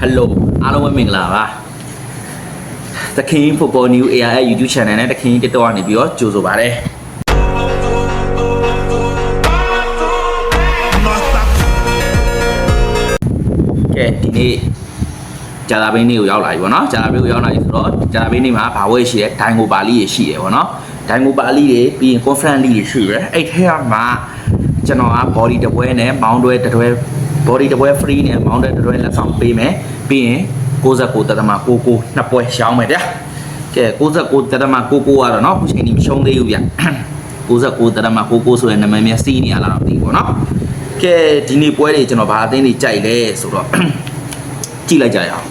ဟယ်လိုအားလုံးပဲမင်္ဂလာပါသခင် Football New ARL YouTube Channel နဲ့သခင် TikTok ကနေပြီးတော့ကြိုဆိုပါရစေကဲဒီနေ့ဂျာလာဘင်းနေ့ကိုရောက်လာပြီဗောနော်ဂျာလာဘင်းကိုရောက်လာပြီဆိုတော့ဂျာလာဘင်းနေ့မှာဘာဝဲရှိရဲဒိုင်ဂိုပါလီတွေရှိတယ်ဗောနော်ဒိုင်ဂိုပါလီတွေပြီးရင် conference တွေရှိရဲအဲ့ထဲမှာကျွန်တော်က body တစ်ပွဲနဲ့ mount တွဲတစ်တွဲ body တစ်ပွဲ free နဲ့ mount တွဲတစ်တွဲလက်ဆောင်ပေးမယ်ပြီးရင်69တသမ99နှစ်ပွဲရှောင်းမယ်ဗျာကဲ69တသမ99ကတော့เนาะခုချိန်ကြီးမရှုံးသေးဘူးဗျာ69တသမ99ဆိုတဲ့နာမည်များစီးနေရလားတော့မသိဘူးဗောနော်ကဲဒီနေ့ပွဲတွေကျွန်တော်ဘာအသင်းတွေကြိုက်လဲဆိုတော့ ကြည့်လိုက်ကြရအောင်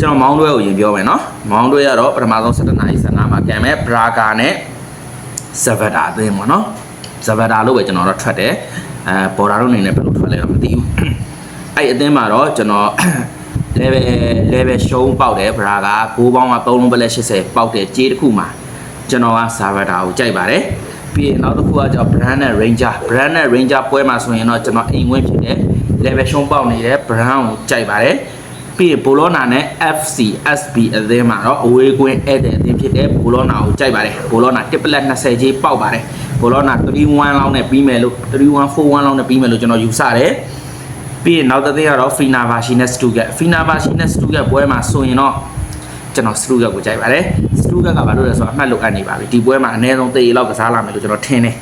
ကျွန်တော်မောင်းတွဲကိုရင်ပြောမယ်နော်မောင်းတွဲကတော့ပထမဆုံး17နာရီ15မှာကန်မဲ့ဘရာဂါနဲ့ဇဗဒါအသင်းပေါ့နော်ဇဗဒါလို့ပဲကျွန်တော်တော့ထွက်တယ် အဲဘော်ဒါတို့အနေနဲ့ဘယ်လိုထွက်လဲတော့မသိဘူးအဲ့အသင်းမှာတော့ကျွန်တော် level level ရှုံးပေါက်တယ်ဘရာဂါ6ပေါင်းက3လုံးပဲလက်80ပေါက်တယ်ကြေးတစ်ခုမှာကျွန်တော်ကဇဗဒါကိုကြိုက်ပါတယ်ပြီးရင်နောက်တစ်ခုကကျွန်တော် brand နဲ့ ranger brand နဲ့ ranger ပွဲမှာဆိုရင်တော့ကျွန်တော်အိမ်ဝင်ဖြစ်တယ် level ရှုံးပေါက်နေတဲ့ brand ကိုကြိုက်ပါတယ် ပြီးရင်ဘောလောနာနဲ့ FC SB အသင်းမှာတော့အဝေးကွင်းဧည့်သည်အသင်းဖြစ်တဲ့ဘောလောနာကိုကြိုက်ပါတယ်ဘောလောနာတစ်ပလက်20ကြီးပေါက်ပါတယ်ဘောလောနာ31လောက်နဲ့ပြီးမယ်လို့3141လောက်နဲ့ပြီးမယ်လို့ကျွန်တော်ယူဆတယ်ပြီးရင်နောက်တစ်သင်းကတော့ Fina Vashi နဲ့ Stuttgart Fina Vashi နဲ့ Stuttgart ပွဲမှာဆိုရင်တော့ကျွန်တော် Stuttgart ကိုကြိုက်ပါတယ် Stuttgart ကဘာလို့လဲဆိုတော့အမှတ်လိုအပ်နေပါပြီဒီပွဲမှာအနည်းဆုံး3ရေလောက်ကစားလာမယ်လို့ကျွန်တော်ထင်တယ်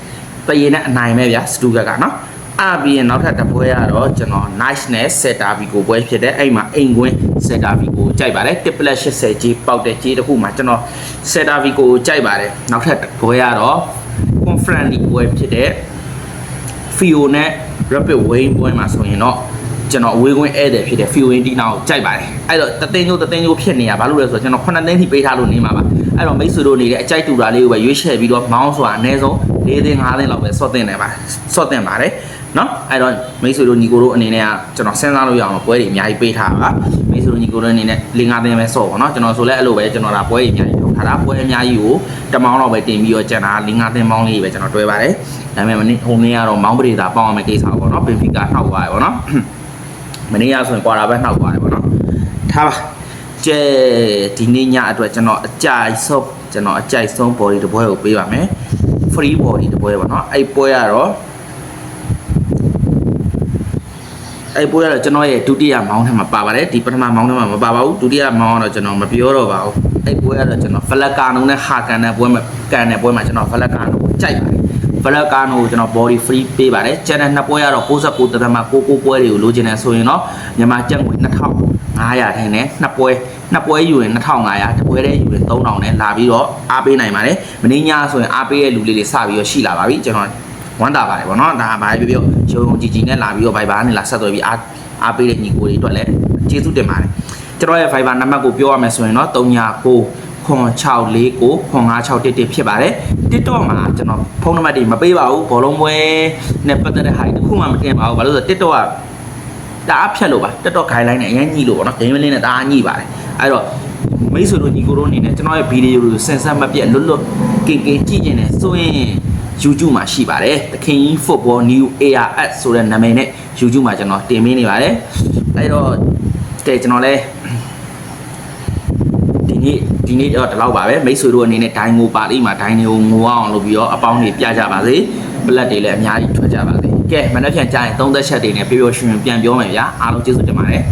3ရေနဲ့အနိုင်ပဲဗျာ Stuttgart ကနော်အ ပြီးရင်နောက်ထပ်တစ်ပွဲကတော့ကျွန်တော် nice နဲ့ Seta Vigo ပွဲဖြစ်တဲ့အဲ့မှာအိမ်ကွင်း Seta Vigo ကြိုက်ပါတယ်1 80ကြီးပေါက်တဲ့ကြီးတစ်ခုမှာကျွန်တော် Seta Vigo ကိုကြိုက်ပါတယ်နောက်ထပ်တစ်ပွဲကတော့ conference league ပွဲဖြစ်တဲ့ Fio နဲ့ Rapid Wayne ပွဲမှာဆိုရင်တော့ ကျွန်တော်အဝေးကွင်းဧည့်သည်ဖြစ်တဲ့ Fio Intina ကိုကြိုက်ပါတယ်အဲ့တော့တသိန်းကျိုးတသိန်းကျိုးဖြစ်နေရဘာလို့လဲဆိုတော့ကျွန်တော်9သိန်းထိပေးထားလို့နေမှာပါအဲ့တော့မိတ်ဆွေတို့နေတဲ့အကြိုက်တူတာလေးကိုပဲရွေးချယ်ပြီးတော့မောင်းစွာအနည်းဆုံး၄သိန်း၅သိန်းလောက်ပဲစော့တင်နေပါစော့တင်ပါတယ်နော်အဲ့တော့မိတ်ဆွေတို့ညီကိုတို့အနေနဲ့ကကျွန်တော်စဉ်းစားလို့ရအောင်လို့ပွဲတွေအများကြီးပေးထားပါမိတ်ဆွေတို့ညီကိုတို့အနေနဲ့၄၅သိန်းပဲစော့ပါနော်ကျွန်တော်ဆိုလဲအဲ့လိုပဲကျွန်တော်ဒါပွဲတွေအများကြီးလုပ်ထားတာပွဲအများကြီးကိုတမောင်းတော့ပဲတင်ပြီးတော့ကျန်တာ၄၅သိန်းမောင်းလေးပဲကျွန်တော်တွဲပါတယ်ဒါပေမဲ့မနေ့ဟိုနေ့ကတော့မောင်းပရိသာပေါင်းအောင်မယ့်ကိစ္စပေါ့နော်ပင်ဖီကာနှောက်သွားရပေါ့နော် မနေ့ကဆိုရင်ကွာတာပဲနှောက်သွားတယ်ပေါ့နော်ထားပါကျဲဒီနေ့ညအတွက်ကျွန်တော်အကြိုက်ဆုံးကျွန်တော်အကြိုက်ဆုံး body တစ်ပွဲကိုပေးပါမယ် free body တစ်ပွဲပေါ့နော်အဲ့ပွဲကတော့အဲ့ပွဲကတော့ကျွန်တော်ရဲ့ဒုတိယမောင်းထဲမှာပါပါတယ်ဒီပထမမောင်းထဲမှာမပါပါဘူးဒုတိယမောင်းကတော့ကျွန်တော်မပြောတော့ပါဘူးအဲ့ပွဲကတော့ကျွန်တော်ဖလက်ကာနိုနဲ့ဟာကန်တဲ့ပွဲမှာကန်တဲ့ပွဲမှာကျွန်တော်ဖလက်ကာနိုကိုကြိုက်ပါတယ် ဖလက်ကာနိုကိုကျွန်တော် body free ပေးပါတယ်ကျန်တဲ့နှစ်ပွဲကတော့69တရမ99ပွဲတွေကိုလိုချင်တယ်ဆိုရင်တော့မြန်မာကျပ်ငွေ2500ထင်းနဲ့နှစ်ပွဲနှစ်ပွဲယူရင်2500တစ်ပွဲတည်းယူရင်3000နဲ့လာပြီးတော့အားပေးနိုင်ပါတယ်မင်းညဆိုရင်အားပေးတဲ့လူလေးတွေစပြီးတော့ရှိလာပါပြီကျွန်တော်ဝမ်းတာပါတယ်ဗောနော်ဒါဘာပဲပြောပြောရုံကြည်ကြည်နဲ့လာပြီးတော့ Viber နဲ့လာဆက်သွယ်ပြီးအားအားပေးတဲ့ညီကိုတွေအတွက်လည်းကျေးဇူးတင်ပါတယ်ကျွန်တော်ရဲ့ Viber နံပါတ်ကိုပြောရမယ်ဆိုရင်တော့39 9649 9561ဖြစ်ပါတယ် TikTok မှာကျွန်တော်ဖုန်းနံပါတ်တွေမပေးပါဘူးဘောလုံးပွဲနဲ့ပတ်သက်တဲ့ဟာတွေတစ်ခုမှမတင်ပါဘူးဘာလို့လဲဆိုတော့ TikTok ကတအားဖြတ်လို့ပါ TikTok guideline နဲ့အရင်ညှိလို့ပေါ့နော် game လေးနဲ့တအားညှိပါတယ်အဲ့တော့မိတ်ဆွေတို့ညီကိုတို့အနေနဲ့ကျွန်တော်ရဲ့ဗီဒီယိုတွေကိုစင်ဆက်မပြတ်လွတ်လွတ်ကင်ကင်ကြည့်နေတယ်ဆိုရင် YouTube မှာရှိပါတယ်သခင်ကြီး Football New ARS ဆိုတဲ့နာမည်နဲ့ YouTube မှာကျွန်တော်တင်ပေးနေပါတယ်အဲ့တော့ကဲကျွန်တော်လည်းဒီ နေ့ဒီနေ့တော့ဒီလောက်ပါပဲမိတ်ဆွေတို့အနေနဲ့ဒိုင်ငိုပါလိမှာဒိုင်နေကိုငိုအောင်လုပ်ပြီးတော့အပေါင်းတွေပြကြပါစေပလက်တွေလည်းအများကြီးထွက်ကြပါစေကဲမနေ့ပြန်ကြားရင်သုံးသက်ချက်တွေနဲ့ပြောပြောရွှင်ရွှင်ပြန်ပြောမယ်ဗျာအားလုံးကျေးဇူးတင်ပါတယ်